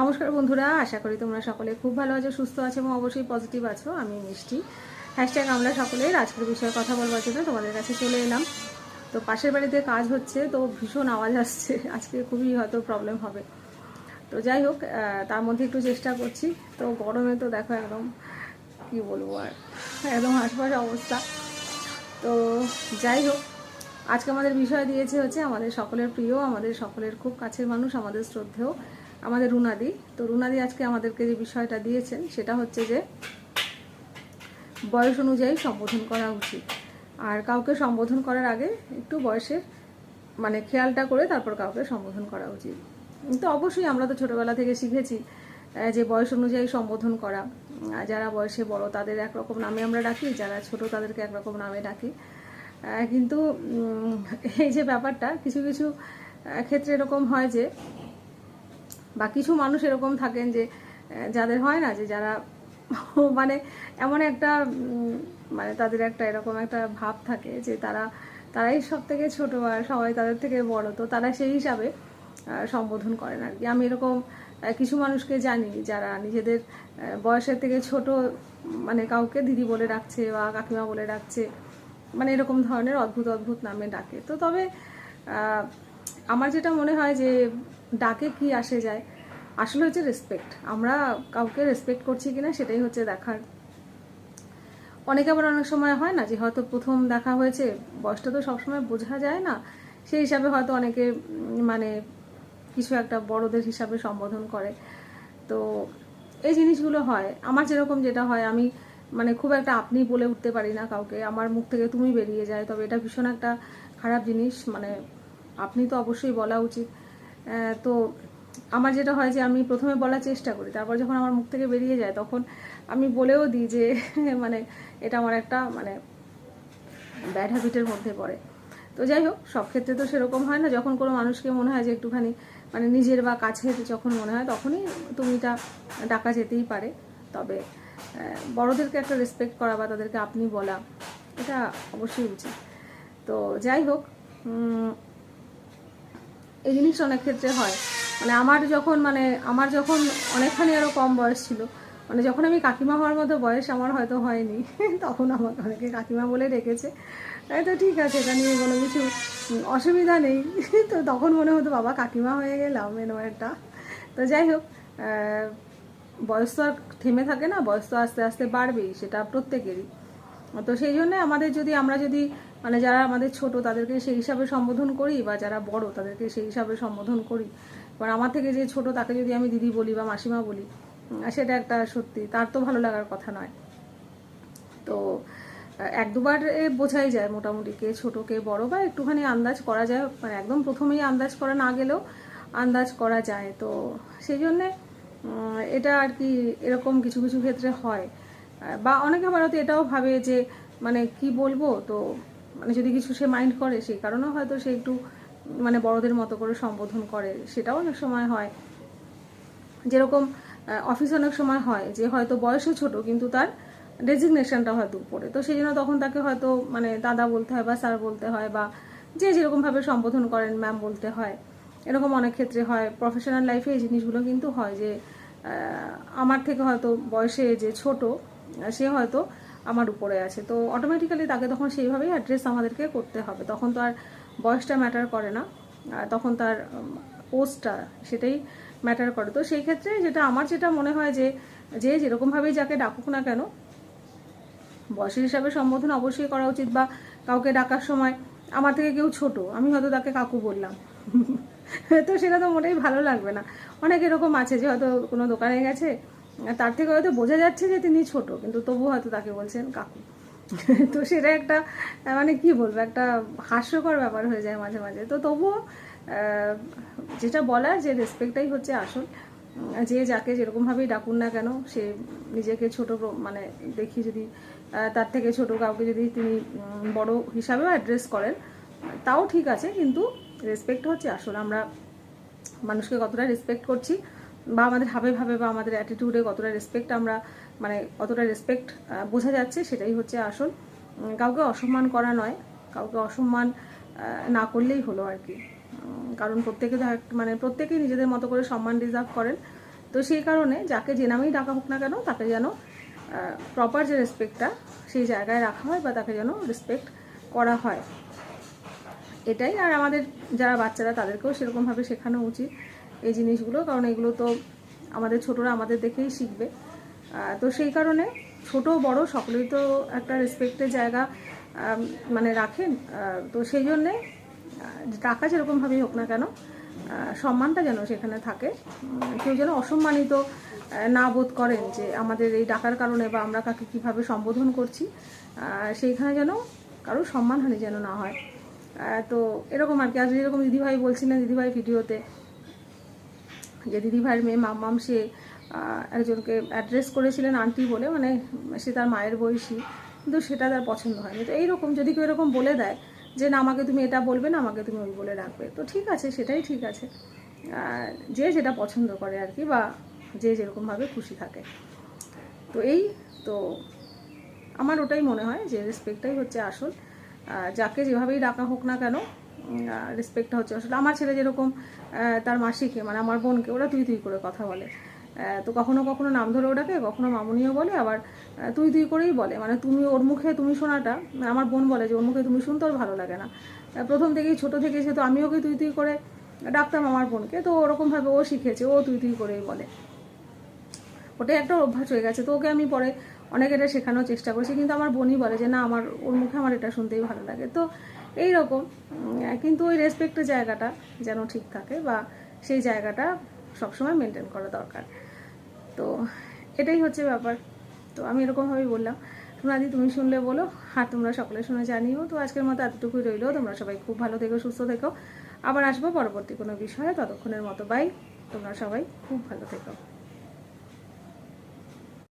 নমস্কার বন্ধুরা, আশা করি তোমরা সকলে খুব ভালো আছো, সুস্থ আছো এবং অবশ্যই পজিটিভ আছো। আমি মিষ্টি। হ্যাশট্যাগ আমরা সকলের আজকের বিষয়ে কথা বলবার জন্য তোমাদের কাছে চলে এলাম। তো পাশের বাড়িতে কাজ হচ্ছে, তো ভীষণ আওয়াজ আসছে। আজকে খুবই হয়তো প্রবলেম হবে। তো যাই হোক তার মধ্যে একটু চেষ্টা করছি। তো গরমে তো দেখো একদম, কি বলব আর, একদম হাসপাস অবস্থা। তো যাই হোক, আজকে আমাদের বিষয় দিয়েছে হচ্ছে আমাদের সকলের প্রিয়, আমাদের সকলের খুব কাছের মানুষ, আমাদের শ্রদ্ধেয় আমাদের রুনাদি। তো রুনাদি আজকে আমাদেরকে যে বিষয়টা দিয়েছেন, সেটা হচ্ছে যে বয়স অনুযায়ী সম্বোধন করা উচিত। আর কাউকে সম্বোধন করার আগে একটু বয়সের মানে খেয়ালটা করে তারপর কাউকে সম্বোধন করা উচিত। তো অবশ্যই আমরা তো ছোটবেলা থেকে শিখেছি যে বয়স অনুযায়ী সম্বোধন করা। যারা বয়সে বড়, তাদের একরকম নামে আমরা ডাকি, যারা ছোট, তাদেরকে একরকম নামে ডাকি। কিন্তু এই যে ব্যাপারটা, কিছু কিছু ক্ষেত্রে এরকম হয় যে বা কিছু মানুষ এরকম থাকেন যে যাদের হয় না যে যারা মানে এমন একটা মানে তাদের একটা এরকম একটা ভাব থাকে যে তারা, তারাই সব থেকে ছোটো আর সবাই তাদের থেকে বড়। তো তারা সেই হিসাবে সম্বোধন করেন আর কি। আমি এরকম কিছু মানুষকে জানি যারা নিজেদের বয়সের থেকে ছোট মানে কাউকে দিদি বলে ডাকছে বা কাকিমা বলে ডাকছে মানে এরকম ধরনের অদ্ভুত অদ্ভুত নামে ডাকে। তো তবে আমার যেটা মনে হয় যে ডাকে কি আসে যায়, আসলে হচ্ছে রেসপেক্ট আমরা কাউকে রেসপেক্ট করছি কিনা সেটাই হচ্ছে দেখার। অনেকে আবার অনেক সময় হয় না যে হয়তো প্রথম দেখা হয়েছে, বয়সটা তো সবসময় বোঝা যায় না, সেই হিসাবে হয়তো অনেকে মানে কিছু একটা বড়দের হিসাবে সম্বোধন করে। তো এই জিনিসগুলো হয়। আমার যেরকম যেটা হয়, আমি মানে খুব একটা আপনি বলে উঠতে পারি না কাউকে। আমার মুখ থেকে তুমি বেরিয়ে যায়, তবে এটা ভীষণ একটা খারাপ জিনিস। মানে আপনি তো অবশ্যই বলা উচিত। তো আমার যেটা হয় যে আমি প্রথমে বলার চেষ্টা করি, তারপর যখন আমার মুখ থেকে বেরিয়ে যায় তখন আমি বলেও দিই যে মানে এটা আমার একটা মানে ব্যাড হ্যাবিটের মধ্যে পড়ে। তো যাই হোক, সব ক্ষেত্রে তো সেরকম হয় না। যখন কোনো মানুষকে মনে হয় যে একটুখানি মানে নিজের বা কাছের যখন মনে হয় তখনই তুমিটা ডাকা যেতেই পারে। তবে বড়দেরকে একটা রেসপেক্ট করা বা তাদেরকে আপনি বলা, এটা অবশ্যই উচিত। তো যাই হোক এই জিনিসটা অনেক ক্ষেত্রে হয়। মানে আমার যখন মানে আমার যখন অনেকখানি আরও কম বয়স ছিল মানে যখন আমি কাকিমা হওয়ার মতো বয়স আমার হয়তো হয়নি, তখন আমাকে অনেকে কাকিমা বলে ডেকেছে। তাই তো ঠিক আছে, এটা নিয়ে কোনো কিছু অসুবিধা নেই। তো তখন মনে হতো, বাবা, কাকিমা হয়ে গেলাম এরকম একটা। তো যাই হোক বয়স তো আর থেমে থাকে না, বয়স তো আস্তে আস্তে বাড়বেই, সেটা প্রত্যেকেরই। তো সেই জন্য আমাদের যদি, আমরা যদি মানে যারা আমাদের ছোট, তাদেরকে সেই হিসাবে সম্বোধন করি, বা যারা বড়, তাদেরকে সেই হিসাবে সম্বোধন করি। এবার আমার থেকে যে ছোট, তাকে যদি আমি দিদি বলি বা মাসিমা বলি সেটা একটা সত্যি, তার তো ভালো লাগার কথা নয়। তো এক দুবার বোঝাই যায় মোটামুটি কে ছোট, কে বড়, বা একটুখানি আন্দাজ করা যায়। মানে একদম প্রথমেই আন্দাজ করা না গেলেও আন্দাজ করা যায়। তো সেই জন্যে এটা আর কি এরকম কিছু কিছু ক্ষেত্রে হয়। বা অনেকে আবার হয়তো এটাও ভাবে যে মানে কি বলব? তো মানে যদি কিছু সে মাইন্ড করে, সেই কারণেও হয়তো সে একটু মানে বড়দের মতো করে সম্বোধন করে। সেটাও অনেক সময় হয়। যেরকম অফিস অনেক সময় হয় যে, হয়তো বয়সে ছোট, কিন্তু তার ডেজিগনেশনটা হয়তো উপরে। তো সেই জন্য তখন তাকে হয়তো মানে দাদা বলতে হয় বা স্যার বলতে হয় বা যে যেরকমভাবে সম্বোধন করেন ম্যাম বলতে হয়। এরকম অনেক ক্ষেত্রে হয়। প্রফেশনাল লাইফে এই জিনিসগুলো কিন্তু হয় যে আমার থেকে হয়তো বয়সে যে ছোট সে হয়তো আমার উপরে আছে। তো অটোমেটিক্যালি তাকে তখন সেইভাবেই অ্যাড্রেস আমাদেরকে করতে হবে। তখন তো আর বয়সটা ম্যাটার করে না। তখন তার পোস্টটা সেটাই ম্যাটার করে। তো সেই ক্ষেত্রে যেটা আমার যেটা মনে হয় যে যে যেরকমভাবেই যাকে ডাকুক না কেন, বয়সের হিসাবে সম্বোধন অবশ্যই করা উচিত বা কাউকে ডাকার সময়, আমার থেকে কেউ ছোট, আমি হয়তো তাকে কাকু বললাম। তো সেটা তো মোটেই ভালো লাগবে না। অনেক এরকম আছে যে হয়তো কোনো দোকানে গেছে তার থেকে হয়তো বোঝা যাচ্ছে যে তিনি ছোট, কিন্তু তবু হয়তো তাকে বলছেন কাকু। তো সেটা একটা মানে কি বলব, একটা হাস্যকর ব্যাপার হয়ে যায় মাঝে মাঝে। তো তবুও যেটা বলার যে রেসপেক্টটাই হচ্ছে আসল। যে যাকে যেরকমভাবেই ডাকুন না কেন, সে নিজেকে ছোট মানে দেখি যদি তার থেকে ছোট কাউকে যদি তিনি বড় হিসাবেও অ্যাড্রেস করেন, তাও ঠিক আছে, কিন্তু রেসপেক্ট হচ্ছে আসল। আমরা মানুষকে কতটা রেসপেক্ট করছি বা আমাদের হাবে ভাবে বা আমাদের অ্যাটিটিউডে কতটা রেসপেক্ট আমরা মানে কতটা রেসপেক্ট বোঝা যাচ্ছে, সেটাই হচ্ছে আসল। কাউকে অসম্মান করা নয়, কাউকে অসম্মান না করলেই হলো আর কি। কারণ প্রত্যেকে মানে প্রত্যেকেই নিজেদের মতো করে সম্মান ডিজার্ভ করেন। তো সেই কারণে যাকে যে নামেই ডাকা হোক না কেন, তাকে যেন প্রপার যে রেসপেক্টটা সেই জায়গায় রাখা হয় বা তাকে যেন রেসপেক্ট করা হয়। এটাই আর আমাদের যারা বাচ্চারা, তাদেরকেও সেরকমভাবে শেখানো উচিত। এই জিনিসগুলো, কারণ এগুলো তো আমাদের ছোটরা আমাদের দেখেই শিখবে। তো সেই কারণে ছোট বড় সকলেই তো একটা রেসপেক্টের জায়গা মানে রাখেন। তো সেই জন্যে টাকা যেরকমভাবেই হোক না কেন সম্মানটা যেন সেখানে থাকে। কেউ যেন অসম্মানিত না বোধ করেন যে আমাদের এই ডাকার কারণে বা আমরা কাকে কীভাবে সম্বোধন করছি সেইখানে যেন কারোর সম্মানহানি যেন না হয়। তো এরকম আর কি। আজ যেরকম দিদিভাই বলছিলেন, দিদিভাই ভিডিওতে যে দিদিভাইয়ের মেয়ে মাম্মাম সে একজনকে অ্যাড্রেস করেছিলেন আন্টি বলে মানে সে তার মায়ের বয়সী, কিন্তু সেটা তার পছন্দ হয়নি। তো এইরকম যদি কেউ এরকম বলে দেয় যে না, আমাকে তুমি এটা বলবে না, আমাকে তুমি ওই বলে রাখবে, তো ঠিক আছে, সেটাই ঠিক আছে। যে যেটা পছন্দ করে আর কি, বা যে যেরকমভাবে খুশি থাকে। তো এই, তো আমার ওটাই মনে হয় যে রেসপেক্টটাই হচ্ছে আসল। যাকে যেভাবেই ডাকা হোক না কেন রেসপেক্টটা হচ্ছে। আসলে আমার ছেলে যেরকম তার মাসিকে মানে আমার বোনকে, ওরা তুই তুই করে কথা বলে। তো কখনো কখনো নাম ধরেও ডাকে কখনো মামুনিও বলে, আবার তুই তুই করেই বলে। মানে তুমি ওর মুখে তুমি শোনাটা মানে আমার বোন বলে যে, ওর মুখে তুমি শুনতে ওর ভালো লাগে না। প্রথম থেকেই, ছোট থেকে সে তো আমি ওকে তুই তুই করে ডাকতাম আমার বোনকে। তো ওরকমভাবে ও শিখেছে, ও তুই তুই করেই বলে। ওটাই একটা অভ্যাস হয়ে গেছে। তো ওকে আমি পরে অনেক এটা শেখানোর চেষ্টা করেছি, কিন্তু আমার বোনই বলে যে, না, আমার, ওর মুখে আমার এটা শুনতেই ভালো লাগে। তো এই রকম কিন্তু ওই রেসপেক্টের জায়গাটা যেন ঠিক থাকে বা সেই জায়গাটা সবসময় মেনটেন করা দরকার। তো এটাই হচ্ছে ব্যাপার। তো আমি এরকমভাবেই বললাম, সোনাদি, তুমি শুনলে বলো, আর তোমরা সকলে শুনে জানিও। তো আজকের মতো এতটুকুই রইল। তোমরা সবাই খুব ভালো থেকো, সুস্থ থেকো। আবার আসব পরবর্তী কোনো বিষয়ে ততক্ষণের মতো। বাই তোমরা সবাই খুব ভালো থেকো।